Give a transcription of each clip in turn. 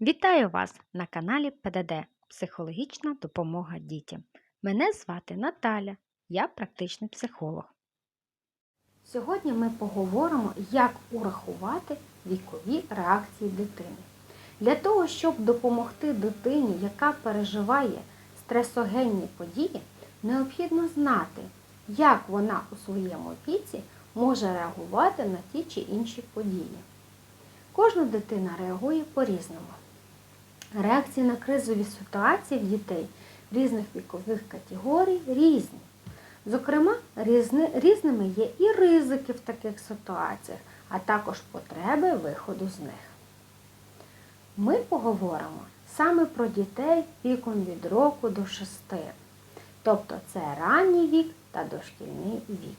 Вітаю вас на каналі ПДД Психологічна допомога дітям. Мене звати Наталя, я практичний психолог. Сьогодні ми поговоримо, як урахувати вікові реакції дитини. Для того, щоб допомогти дитині, яка переживає стресогенні події, необхідно знати, як вона у своєму віці може реагувати на ті чи інші події. Кожна дитина реагує по-різному. Реакції на кризові ситуації в дітей різних вікових категорій різні. Зокрема, різни, різними є і ризики в таких ситуаціях, а також потреби виходу з них. Ми поговоримо саме про дітей віком від року до 6, тобто це ранній вік та дошкільний вік.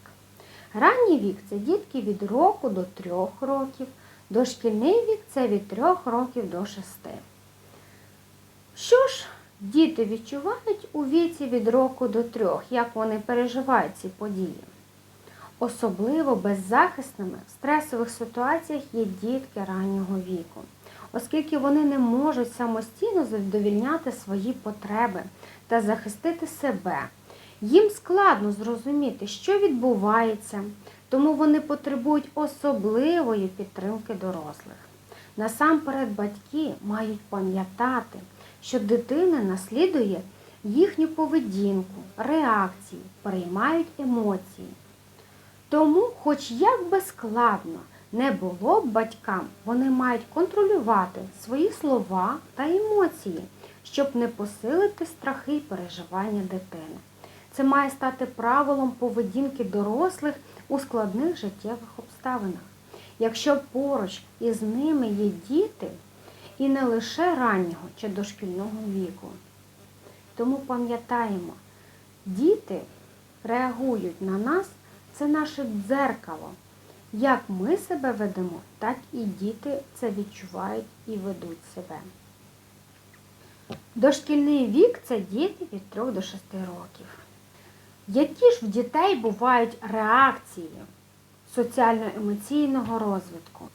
Ранній вік це дітки від року до 3 років, дошкільний вік це від 3 років до 6. Що ж діти відчувають у віці від року до трьох, як вони переживають ці події? Особливо беззахисними в стресових ситуаціях є дітки раннього віку, оскільки вони не можуть самостійно задовільняти свої потреби та захистити себе. Їм складно зрозуміти, що відбувається, тому вони потребують особливої підтримки дорослих. Насамперед батьки мають пам'ятати, що дитина наслідує їхню поведінку, реакції, переймають емоції. Тому, хоч як би складно не було б батькам, вони мають контролювати свої слова та емоції, щоб не посилити страхи і переживання дитини. Це має стати правилом поведінки дорослих у складних життєвих обставинах. Якщо поруч із ними є діти, і не лише раннього чи дошкільного віку. Тому пам'ятаємо, діти реагують на нас, це наше дзеркало. Як ми себе ведемо, так і діти це відчувають і ведуть себе. Дошкільний вік це діти від 3 до 6 років. Які ж в дітей бувають реакції соціально-емоційного розвитку?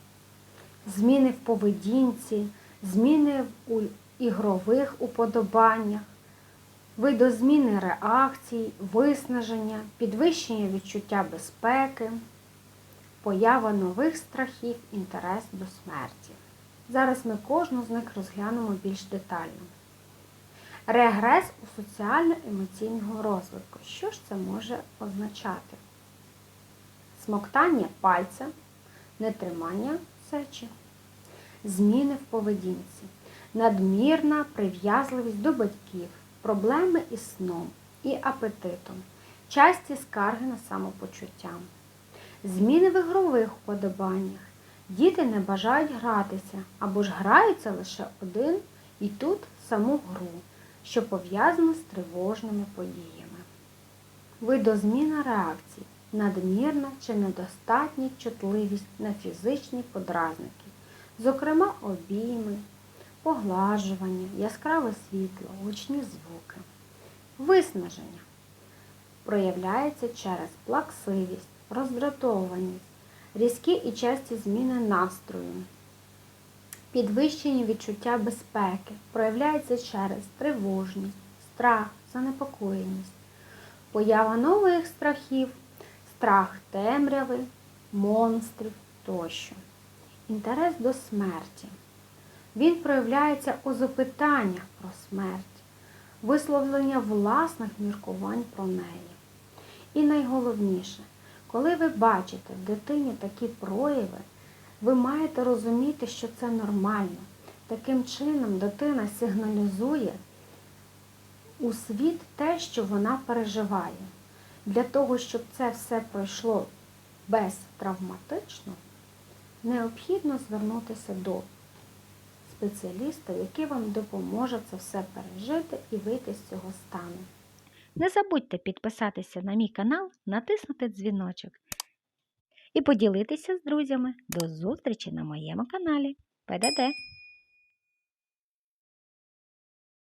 Зміни в поведінці, зміни у ігрових уподобаннях, видозміни реакцій, виснаження, підвищення відчуття безпеки, поява нових страхів, інтерес до смерті. Зараз ми кожну з них розглянемо більш детально. Регрес у соціально-емоційного розвитку. Що ж це може означати? Смоктання пальця, нетримання сечі зміни в поведінці, надмірна прив'язливість до батьків, проблеми із сном і апетитом, часті скарги на самопочуття, зміни в ігрових вподобаннях. Діти не бажають гратися або ж граються лише один і тут саму гру, що пов'язано з тривожними подіями. Видозміна реакцій, надмірна чи недостатня чутливість на фізичні подразники зокрема обійми, поглажування, яскраве світло, гучні звуки. Виснаження проявляється через плаксивість, роздратованість, різкі і часті зміни настрою. Підвищення відчуття безпеки проявляється через тривожність, страх, занепокоєність, поява нових страхів, страх темряви, монстрів тощо інтерес до смерті. Він проявляється у запитаннях про смерть, висловлення власних міркувань про неї. І найголовніше, коли ви бачите в дитині такі прояви, ви маєте розуміти, що це нормально. Таким чином дитина сигналізує у світ те, що вона переживає. Для того, щоб це все пройшло безтравматично, необхідно звернутися до спеціаліста, який вам допоможе це все пережити і вийти з цього стану. Не забудьте підписатися на мій канал, натиснути дзвіночок і поділитися з друзями. До зустрічі на моєму каналі ПДД.